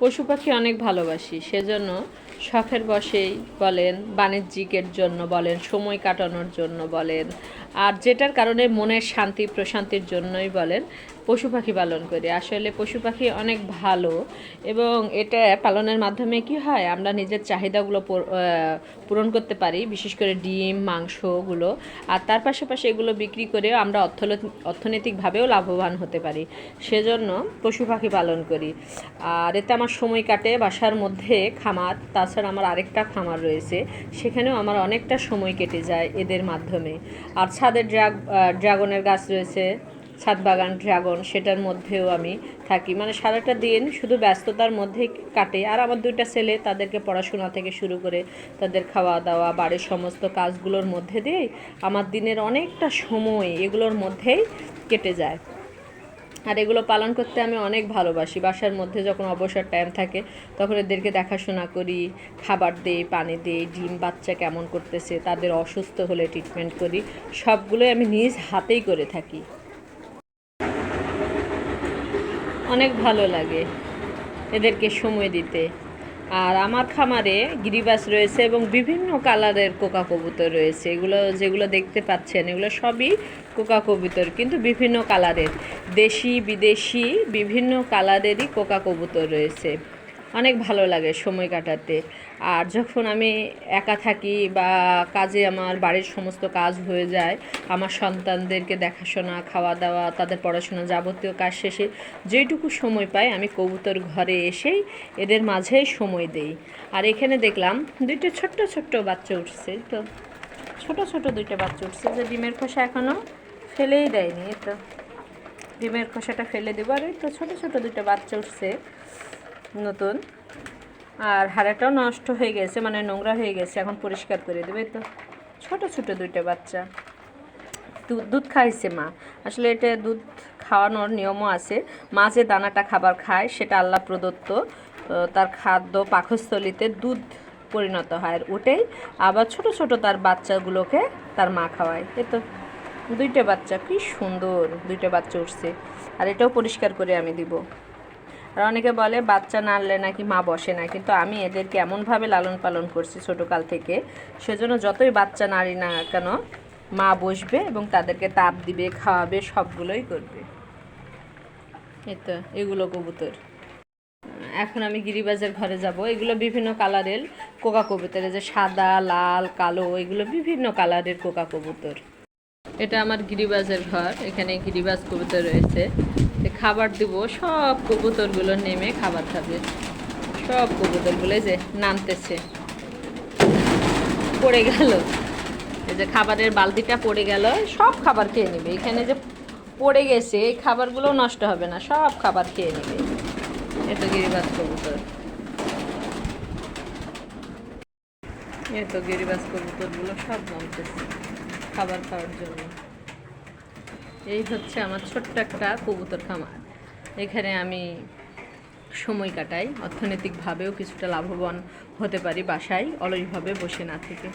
পশু পাখি অনেক ভালোবাসি, সেজন্য শখের বসেই বলেন, বাণিজ্যিকের জন্য বলেন, সময় কাটানোর জন্য বলেন, আর যেটার কারণে মনের শান্তি, প্রশান্তির জন্যই বলেন পশু পাখি পালন করি। আসলে পশু পাখি অনেক ভালো এবং এটা পালনের মাধ্যমে কি হয়, আমরা নিজের চাহিদাগুলো পূরণ করতে পারি, বিশেষ করে ডিম, মাংসগুলো। আর তার পাশাপাশি এগুলো বিক্রি করে আমরা অর্থনৈতিক অর্থনৈতিকভাবেও লাভবান হতে পারি। সেজন্য পশু পাখি পালন করি। আর এতে আমার সময় কাটে, বাসার মধ্যে খামার, তাছাড়া আমার আরেকটা খামার রয়েছে। সেখানেও আমার অনেকটা সময় কেটে যায় এদের মাধ্যমে। আর ছাদের ড্রাগ ড্রাগনের গাছ রয়েছে। ছাদ বাগান, ড্রাগন, সেটার মধ্যেও আমি থাকি। মানে সারাটা দিন শুধু ব্যস্ততার মধ্যেই কাটে। আর আমার দুইটা ছেলে, তাদেরকে পড়াশোনা থেকে শুরু করে তাদের খাওয়া দাওয়া বাড়ির সমস্ত কাজগুলোর মধ্যে দিয়েই আমার দিনের অনেকটা সময় এগুলোর মধ্যেই কেটে যায়। আর এগুলো পালন করতে আমি অনেক ভালোবাসি। বাসার মধ্যে যখন অবসর টাইম থাকে, তখন এদেরকে দেখাশোনা করি, খাবার দিই, পানি দিই, ডিম বাচ্চা কেমন করতেছে, তাদের অসুস্থ হলে ট্রিটমেন্ট করি। সবগুলোই আমি নিজ হাতেই করে থাকি। অনেক ভালো লাগে এদেরকে সময় দিতে। আর আমার খামারে গিরিবাস রয়েছে এবং বিভিন্ন কালারের কোকা কবুতর রয়েছে। এগুলো যেগুলো দেখতে পাচ্ছেন, এগুলো সবই কোকা কবুতর, কিন্তু বিভিন্ন কালারের। দেশি, বিদেশি, বিভিন্ন কালারেরই কোকা কবুতর রয়েছে। অনেক ভালো লাগে সময় কাটাতে। আর যখন আমি একা থাকি বা কাজে আমার বাড়ির সমস্ত কাজ হয়ে যায়, আমার সন্তানদেরকে দেখাশোনা খাওয়া দাওয়া তাদের পড়াশোনা যাবতীয় কাজ শেষে যেটুকু সময় পাই আমি কবুতর ঘরে এসেই এদের মাঝেই সময় দেই। আর এখানে দেখলাম দুইটা ছোট্ট ছোট্ট বাচ্চা উঠছে, তো ছোট ছোট দুইটা বাচ্চা উঠছে যে ডিমের খোসা এখনও ফেলেই দেয়নি তো। ডিমের খোসাটা ফেলে দেবো, আর এই তো ছোটো ছোটো দুটো বাচ্চা উঠছে। নতুন। আর হাড়াটাও নষ্ট হয়ে গেছে মানে নোংরা হয়ে গেছে, এখন পরিষ্কার করে দেবে তো। ছোট ছোট দুইটা বাচ্চা। দুধ দুধ খাইছে মা। আসলে এটা দুধ খাওয়ানোর নিয়মও আছে। মা যে দানাটা খাবার খায়, সেটা আল্লাহ প্রদত্ত তার খাদ্য পাকস্থলিতে দুধ পরিণত হয় আর ওটাই আবার ছোট ছোট তার বাচ্চাগুলোকে তার মা খাওয়ায়। এ তো দুইটা বাচ্চা, কি সুন্দর দুইটা বাচ্চা উঠছে। আর এটাও পরিষ্কার করে আমি দিব। আর অনেকে বলে, বাচ্চা নাড়লে নাকি মা বসে না। কিন্তু আমি এদেরকে এমনভাবে লালন পালন করছি ছোটোকাল থেকে, সেজন্য যতই বাচ্চা নাড়ি না কেন, মা বসবে এবং তাদেরকে তাপ দিবে, খাওয়াবে, সবগুলোই করবে। এই তো, এগুলো কবুতর। এখন আমি গিরিবাজের ঘরে যাব। এগুলো বিভিন্ন কালারের কোকা কবুতর, এই যে সাদা, লাল, কালো, এগুলো বিভিন্ন কালারের কোকা কবুতর। এটা আমার গিরিবাজের ঘর, এখানে গিরিবাজ কবুতর রয়েছে। খাবার দিব, সব কবুতরগুলো নেমে খাবার খাবে। সব কবুতরগুলো যে নামতেছে। পড়ে গেল। এই যে খাবারের বালতিটা পড়ে গেল, সব খাবার খেয়ে নেবে। এখানে যে পড়ে গেছে, এই খাবারগুলো নষ্ট হবে না, সব খাবার খেয়ে নেবে। এত গিরিবাজ কবুতর। এত গিরিবাজ কবুতরগুলো সব নামতেছে খাবার খাওয়ার জন্য। এই হচ্ছে আমার ছোট্ট একটা কবুতর খামার। এখানে আমি সময় কাটাই, অর্থনৈতিকভাবেও কিছুটা লাভবান হতে পারি বাসায়, অলসভাবে বসে না থেকে।